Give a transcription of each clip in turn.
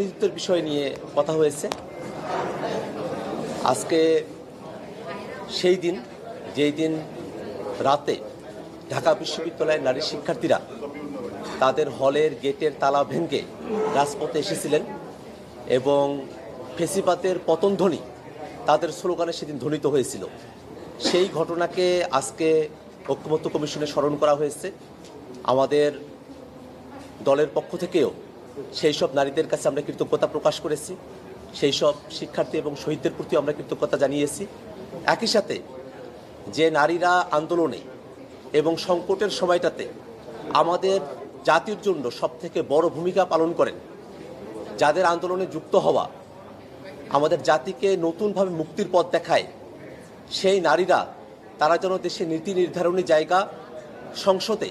প্রতিনিধিত্বের বিষয় নিয়ে কথা হয়েছে। আজকে সেই দিন, যেই দিন রাতে ঢাকা বিশ্ববিদ্যালয়ের নারী শিক্ষার্থীরা তাদের হলের গেটের তালা ভেঙে রাজপথে এসেছিলেন এবং ফেসিপাতের পতন ধ্বনি তাদের স্লোগানে সেদিন ধ্বনিত হয়েছিল। সেই ঘটনাকে আজকে ঐক্যমত্য কমিশনে স্মরণ করা হয়েছে। আমাদের দলের পক্ষ থেকেও সেই সব নারীদের কাছে আমরা কৃতজ্ঞতা প্রকাশ করেছি, সেই সব শিক্ষার্থী এবং শহীদদের প্রতি আমরা কৃতজ্ঞতা জানিয়েছি। একই সাথে যে নারীরা আন্দোলনে এবং সংকটের সময়টাতে আমাদের জাতির জন্য সবথেকে বড় ভূমিকা পালন করেন, যাদের আন্দোলনে যুক্ত হওয়া, আমাদের জাতিকে নতুনভাবে মুক্তির পথ দেখায়, সেই নারীরা তারা যেন দেশের নীতি নির্ধারণী জায়গা সংসদে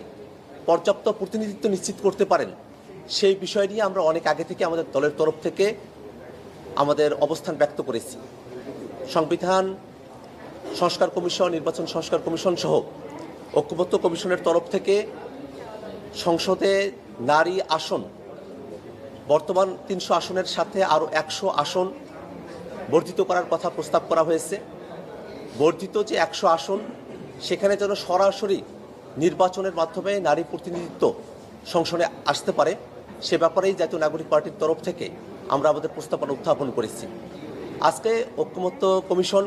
পর্যাপ্ত প্রতিনিধিত্ব নিশ্চিত করতে পারেন। সেই বিষয় নিয়ে আমরা অনেক আগে থেকে আমাদের দলের তরফ থেকে আমাদের অবস্থান ব্যক্ত করেছি। সংবিধান, সংস্কার কমিশন, নির্বাচন সংস্কার কমিশন সহ ঐক্যবদ্ধ কমিশনের তরফ থেকে সংসদে নারী আসন, বর্তমান তিনশো আসনের সাথে আরও একশো আসন বর্ধিত করার কথা প্রস্তাব করা হয়েছে। বর্ধিত যে একশো আসন, সেখানে যেন সরাসরি নির্বাচনের মাধ্যমে নারী প্রতিনিধিত্ব সংসদে আসতে পারে। সে ব্যাপারেই জাতীয় নাগরিক পার্টির তরফ থেকে আমরা আমাদের প্রস্তাবনা উত্থাপন করেছি। আজকে ঐক্যমত্য কমিশন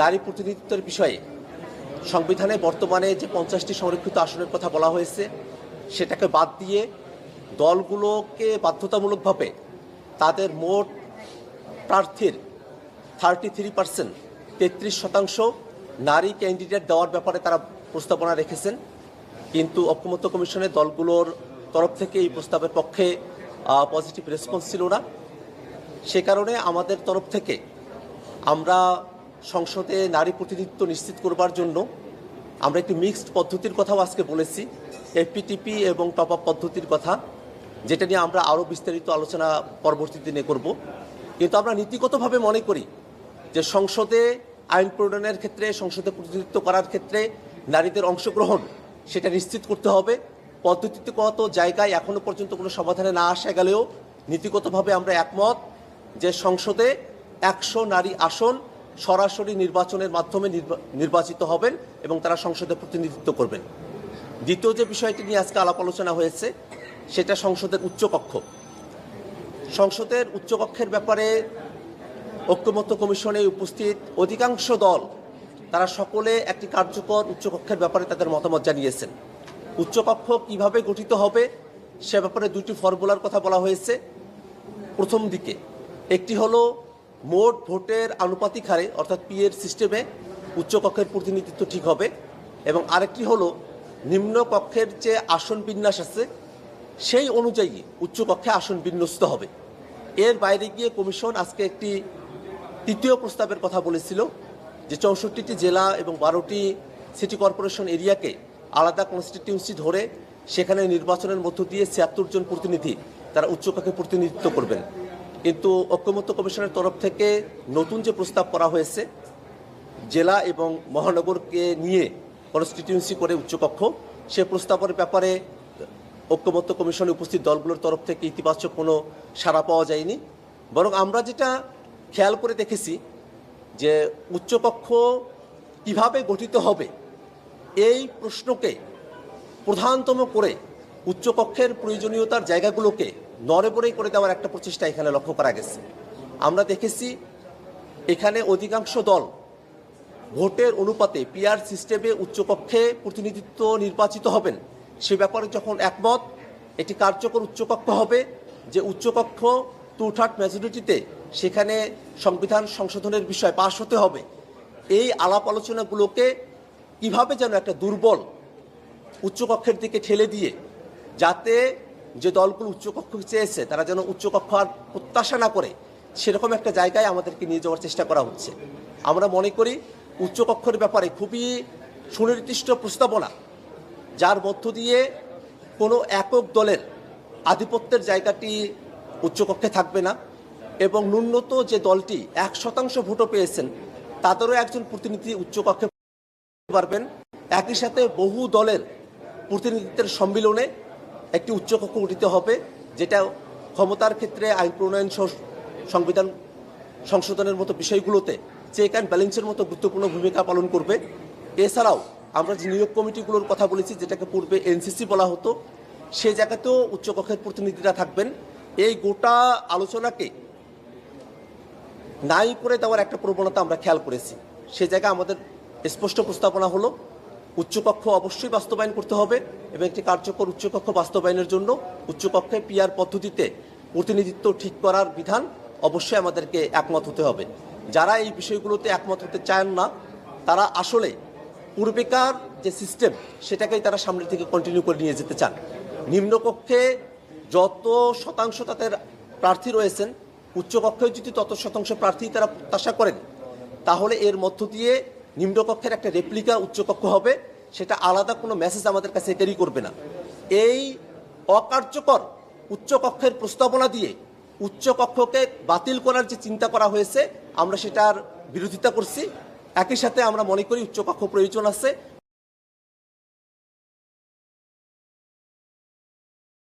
নারী প্রতিনিধিত্বের বিষয়ে সংবিধানে বর্তমানে যে পঞ্চাশটি সংরক্ষিত আসনের কথা বলা হয়েছে, সেটাকে বাদ দিয়ে দলগুলোকে বাধ্যতামূলকভাবে তাদের মোট প্রার্থীর থার্টি থ্রি পার্সেন্ট, তেত্রিশ শতাংশ নারী ক্যান্ডিডেট দেওয়ার ব্যাপারে তারা প্রস্তাবনা রেখেছেন। কিন্তু ঐক্যমত্য কমিশনের দলগুলোর তরফ থেকে এই প্রস্তাবের পক্ষে পজিটিভ রেসপন্স ছিল না। সে কারণে আমাদের তরফ থেকে আমরা সংসদে নারী প্রতিনিধিত্ব নিশ্চিত করবার জন্য আমরা একটি মিক্সড পদ্ধতির কথাও আজকে বলেছি এফপিটিপি এবং টপ আপ পদ্ধতির কথা, যেটা নিয়ে আমরা আরও বিস্তারিত আলোচনা পরবর্তী দিনে করব। কিন্তু আমরা নীতিগতভাবে মনে করি যে সংসদে আইন প্রণয়নের ক্ষেত্রে, সংসদে প্রতিনিধিত্ব করার ক্ষেত্রে নারীদের অংশগ্রহণ সেটা নিশ্চিত করতে হবে। পদ্ধতিগত জায়গায় এখনও পর্যন্ত কোনো সমাধানে না আসা গেলেও নীতিগতভাবে আমরা একমত যে সংসদে একশো নারী আসন সরাসরি নির্বাচনের মাধ্যমে নির্বা- নির্বাচিত হবেন এবং তারা সংসদে প্রতিনিধিত্ব করবেন। দ্বিতীয় যে বিষয়টি নিয়ে আজকে আলাপ আলোচনা হয়েছে, সেটা সংসদের উচ্চকক্ষ। সংসদের উচ্চকক্ষের ব্যাপারে ঐক্যমত্য কমিশনে উপস্থিত অধিকাংশ দল, তারা সকলে একটি কার্যকর উচ্চকক্ষের ব্যাপারে তাদের মতামত জানিয়েছেন। উচ্চকক্ষ কীভাবে গঠিত হবে, সে ব্যাপারে দুটি ফর্মুলার কথা বলা হয়েছে। প্রথম দিকে, একটি হলো মোট ভোটের আনুপাতিক হারে, অর্থাৎ পি এর সিস্টেমে উচ্চকক্ষের প্রতিনিধিত্ব ঠিক হবে। এবং আরেকটি হলো নিম্ন কক্ষের যে আসন বিন্যাস আছে, সেই অনুযায়ী উচ্চকক্ষে আসন বিন্যস্ত হবে। এর বাইরে গিয়ে কমিশন আজকে একটি তৃতীয় প্রস্তাবের কথা বলেছিল, যে চৌষট্টিটি জেলা এবং বারোটি সিটি কর্পোরেশন এরিয়াকে আলাদা কনস্টিটিউন্সি ধরে সেখানে নির্বাচনের মধ্য দিয়ে ছিয়াত্তর জন প্রতিনিধি তারা উচ্চকক্ষে প্রতিনিধিত্ব করবেন। কিন্তু ঐক্যমত্য কমিশনের তরফ থেকে নতুন যে প্রস্তাব করা হয়েছে, জেলা এবং মহানগরকে নিয়ে কনস্টিটিউন্সি করে উচ্চকক্ষ, সে প্রস্তাবের ব্যাপারে ঐক্যমত্য কমিশনে উপস্থিত দলগুলোর তরফ থেকে ইতিবাচক কোনো সাড়া পাওয়া যায়নি। বরং আমরা যেটা খেয়াল করে দেখেছি যে উচ্চকক্ষ কীভাবে গঠিত হবে এই প্রশ্নকে প্রধানতম করে উচ্চকক্ষের প্রয়োজনীয়তার জায়গাগুলোকে নড়েবড়েই করে দেওয়ার একটা প্রচেষ্টা এখানে লক্ষ্য করা গেছে। আমরা দেখেছি এখানে অধিকাংশ দল ভোটের অনুপাতে পিআর সিস্টেমে উচ্চকক্ষে প্রতিনিধিত্ব নির্বাচিত হবেন। সে ব্যাপারে যখন একমত, এটি কার্যকর উচ্চকক্ষ হবে। যে উচ্চকক্ষ টু থার্ড মেজরিটিতে সেখানে সংবিধান সংশোধনের বিষয় পাশ হতে হবে। এই আলাপ আলোচনাগুলোকে কীভাবে যেন একটা দুর্বল উচ্চকক্ষের দিকে ঠেলে দিয়ে যাতে যে দলগুলো উচ্চকক্ষ চেয়েছে, তারা যেন উচ্চকক্ষ আর প্রত্যাশা না করে, সেরকম একটা জায়গায় আমাদেরকে নিয়ে যাওয়ার চেষ্টা করা হচ্ছে। আমরা মনে করি উচ্চকক্ষের ব্যাপারে খুবই সুনির্দিষ্ট প্রস্তাবনা, যার মধ্য দিয়ে কোনো একক দলের আধিপত্যের জায়গাটি উচ্চকক্ষে থাকবে না এবং ন্যূনত যে দলটি এক শতাংশ ভোটও পেয়েছেন, তাদেরও একজন প্রতিনিধি উচ্চকক্ষে পারবেন। একই সাথে বহু দলের প্রতিনিধিত্বের সম্মিলনে একটি উচ্চকক্ষ গঠিত হবে, যেটা ক্ষমতার ক্ষেত্রে আইন প্রণয়ন সংবিধান সংশোধনের মতো বিষয়গুলোতে চেক অ্যান্ড ব্যালেন্সের মতো গুরুত্বপূর্ণ ভূমিকা পালন করবে। এছাড়াও আমরা যে নিয়োগ কমিটিগুলোর কথা বলেছি, যেটাকে পূর্বে এনসিসি বলা হতো, সে জায়গাতেও উচ্চকক্ষের প্রতিনিধিরা থাকবেন। এই গোটা আলোচনাকে নাই করে দেওয়ার একটা প্রবণতা আমরা খেয়াল করেছি। সে জায়গায় আমাদের স্পষ্ট প্রস্তাবনা হলো, উচ্চকক্ষ অবশ্যই বাস্তবায়ন করতে হবে এবং একটি কার্যকর উচ্চকক্ষ বাস্তবায়নের জন্য উচ্চকক্ষে পিআর পদ্ধতিতে প্রতিনিধিত্ব ঠিক করার বিধান অবশ্যই আমাদেরকে একমত হতে হবে। যারা এই বিষয়গুলোতে একমত হতে চান না, তারা আসলে পূর্বেকার যে সিস্টেম সেটাকেই তারা সামনের থেকে কন্টিনিউ করে নিয়ে যেতে চান। নিম্নকক্ষে যত শতাংশ তাদের প্রার্থী রয়েছেন, উচ্চকক্ষে যদি তত শতাংশ প্রার্থী তারা প্রত্যাশা করেন, তাহলে এর মধ্য দিয়ে নিম্নকক্ষের একটা রেপ্লিকা উচ্চকক্ষ হবে, সেটা আলাদা কোনো মেসেজ আমাদের কাছে ক্যারি করবে না। এই অকার্যকর উচ্চকক্ষের প্রস্তাবনা দিয়ে উচ্চকক্ষকে বাতিল করার যে চিন্তা করা হয়েছে, আমরা সেটার বিরোধিতা করছি। একই সাথে আমরা মনে করি উচ্চকক্ষ প্রয়োজন আছে।